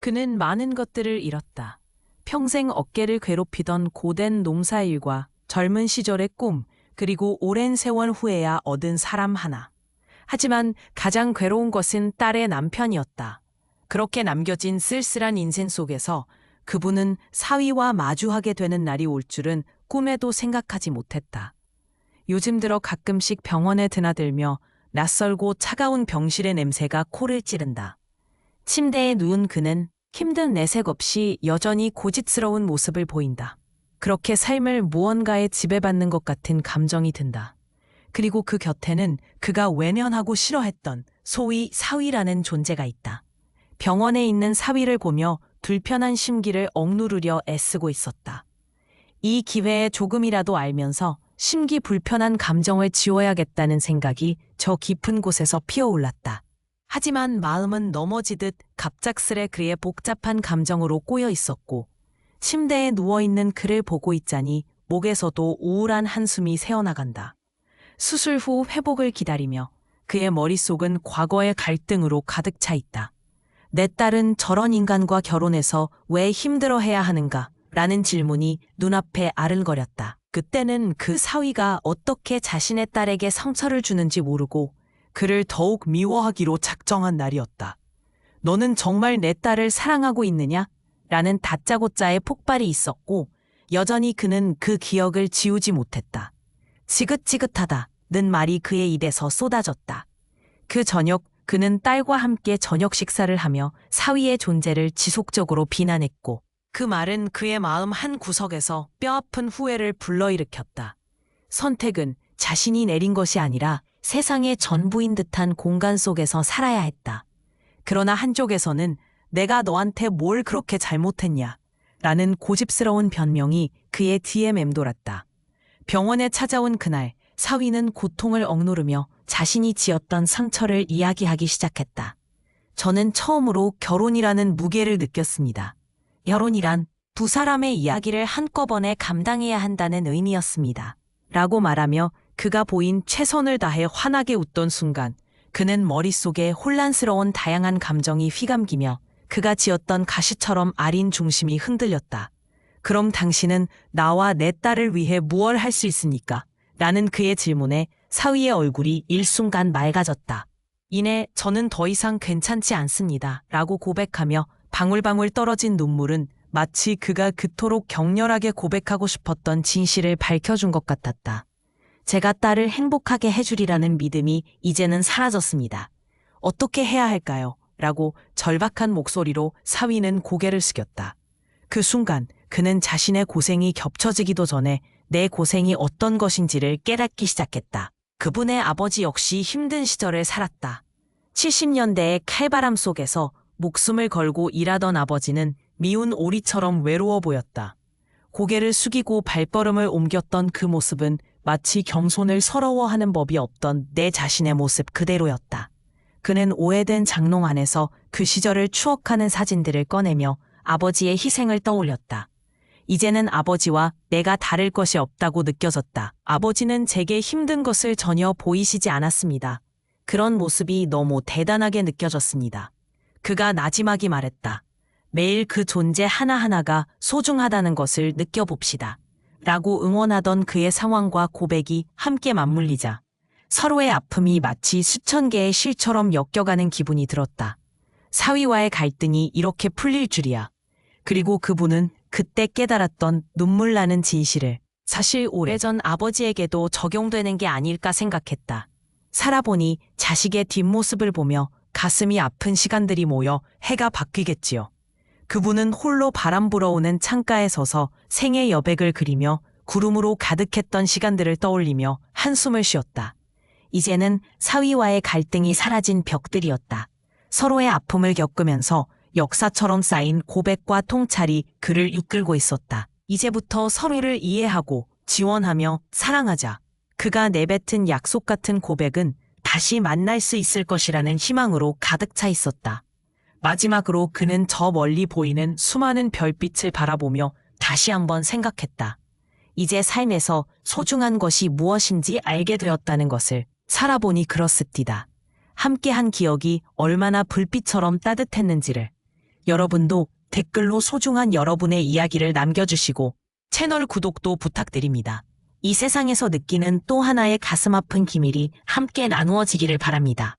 그는 많은 것들을 잃었다. 평생 어깨를 괴롭히던 고된 농사일과 젊은 시절의 꿈, 그리고 오랜 세월 후에야 얻은 사람 하나. 하지만 가장 괴로운 것은 딸의 남편이었다. 그렇게 남겨진 쓸쓸한 인생 속에서 그분은 사위와 마주하게 되는 날이 올 줄은 꿈에도 생각하지 못했다. 요즘 들어 가끔씩 병원에 드나들며 낯설고 차가운 병실의 냄새가 코를 찌른다. 침대에 누운 그는 힘든 내색 없이 여전히 고집스러운 모습을 보인다. 그렇게 삶을 무언가에 지배받는 것 같은 감정이 든다. 그리고 그 곁에는 그가 외면하고 싫어했던 소위 사위라는 존재가 있다. 병원에 있는 사위를 보며 불편한 심기를 억누르려 애쓰고 있었다. 이 기회에 조금이라도 알면서 심기 불편한 감정을 지워야겠다는 생각이 저 깊은 곳에서 피어올랐다. 하지만 마음은 넘어지듯 갑작스레 그의 복잡한 감정으로 꼬여 있었고, 침대에 누워있는 그를 보고 있자니 목에서도 우울한 한숨이 새어나간다. 수술 후 회복을 기다리며 그의 머릿속은 과거의 갈등으로 가득 차 있다. 내 딸은 저런 인간과 결혼해서 왜 힘들어해야 하는가? 라는 질문이 눈앞에 아른거렸다. 그때는 그 사위가 어떻게 자신의 딸에게 상처를 주는지 모르고 그를 더욱 미워하기로 작정한 날이었다. 너는 정말 내 딸을 사랑하고 있느냐? 라는 다짜고짜의 폭발이 있었고 여전히 그는 그 기억을 지우지 못했다. 지긋지긋하다. 는 말이 그의 입에서 쏟아졌다. 그 저녁 그는 딸과 함께 저녁 식사를 하며 사위의 존재를 지속적으로 비난했고 그 말은 그의 마음 한 구석에서 뼈아픈 후회를 불러일으켰다. 선택은 자신이 내린 것이 아니라 세상의 전부인 듯한 공간 속에서 살아야 했다. 그러나 한쪽에서는 내가 너한테 뭘 그렇게 잘못했냐? 라는 고집스러운 변명이 그의 뒤에 맴돌았다. 병원에 찾아온 그날, 사위는 고통을 억누르며 자신이 지었던 상처를 이야기하기 시작했다. 저는 처음으로 결혼이라는 무게를 느꼈습니다. 결혼이란 두 사람의 이야기를 한꺼번에 감당해야 한다는 의미였습니다. 라고 말하며 그가 보인 최선을 다해 환하게 웃던 순간 그는 머릿속에 혼란스러운 다양한 감정이 휘감기며 그가 지었던 가시처럼 아린 중심이 흔들렸다. 그럼 당신은 나와 내 딸을 위해 무얼 할 수 있습니까? 라는 그의 질문에 사위의 얼굴이 일순간 맑아졌다. 이내 저는 더 이상 괜찮지 않습니다. 라고 고백하며 방울방울 떨어진 눈물은 마치 그가 그토록 격렬하게 고백하고 싶었던 진실을 밝혀준 것 같았다. 제가 딸을 행복하게 해주리라는 믿음이 이제는 사라졌습니다. 어떻게 해야 할까요? 라고 절박한 목소리로 사위는 고개를 숙였다. 그 순간 그는 자신의 고생이 겹쳐지기도 전에 내 고생이 어떤 것인지를 깨닫기 시작했다. 그분의 아버지 역시 힘든 시절을 살았다. 70년대의 칼바람 속에서 목숨을 걸고 일하던 아버지는 미운 오리처럼 외로워 보였다. 고개를 숙이고 발걸음을 옮겼던 그 모습은 마치 경손을 서러워하는 법이 없던 내 자신의 모습 그대로였다. 그는 오해된 장롱 안에서 그 시절을 추억하는 사진들을 꺼내며 아버지의 희생을 떠올렸다. 이제는 아버지와 내가 다를 것이 없다고 느껴졌다. 아버지는 제게 힘든 것을 전혀 보이시지 않았습니다. 그런 모습이 너무 대단하게 느껴졌습니다. 그가 나지막이 말했다. 매일 그 존재 하나하나가 소중하다는 것을 느껴봅시다. 라고 응원하던 그의 상황과 고백이 함께 맞물리자 서로의 아픔이 마치 수천 개의 실처럼 엮여가는 기분이 들었다. 사위와의 갈등이 이렇게 풀릴 줄이야. 그리고 그분은 그때 깨달았던 눈물 나는 진실을 사실 오래전 아버지에게도 적용되는 게 아닐까 생각했다. 살아보니 자식의 뒷모습을 보며 가슴이 아픈 시간들이 모여 해가 바뀌겠지요. 그분은 홀로 바람 불어오는 창가에 서서 생의 여백을 그리며 구름으로 가득했던 시간들을 떠올리며 한숨을 쉬었다. 이제는 사위와의 갈등이 사라진 벽들이었다. 서로의 아픔을 겪으면서 역사처럼 쌓인 고백과 통찰이 그를 이끌고 있었다. 이제부터 서로를 이해하고 지원하며 사랑하자. 그가 내뱉은 약속 같은 고백은 다시 만날 수 있을 것이라는 희망으로 가득 차 있었다. 마지막으로 그는 저 멀리 보이는 수많은 별빛을 바라보며 다시 한번 생각했다. 이제 삶에서 소중한 것이 무엇인지 알게 되었다는 것을 살아보니 그렇습디다. 함께한 기억이 얼마나 불빛처럼 따뜻했는지를 여러분도 댓글로 소중한 여러분의 이야기를 남겨주시고 채널 구독도 부탁드립니다. 이 세상에서 느끼는 또 하나의 가슴 아픈 기밀이 함께 나누어지기를 바랍니다.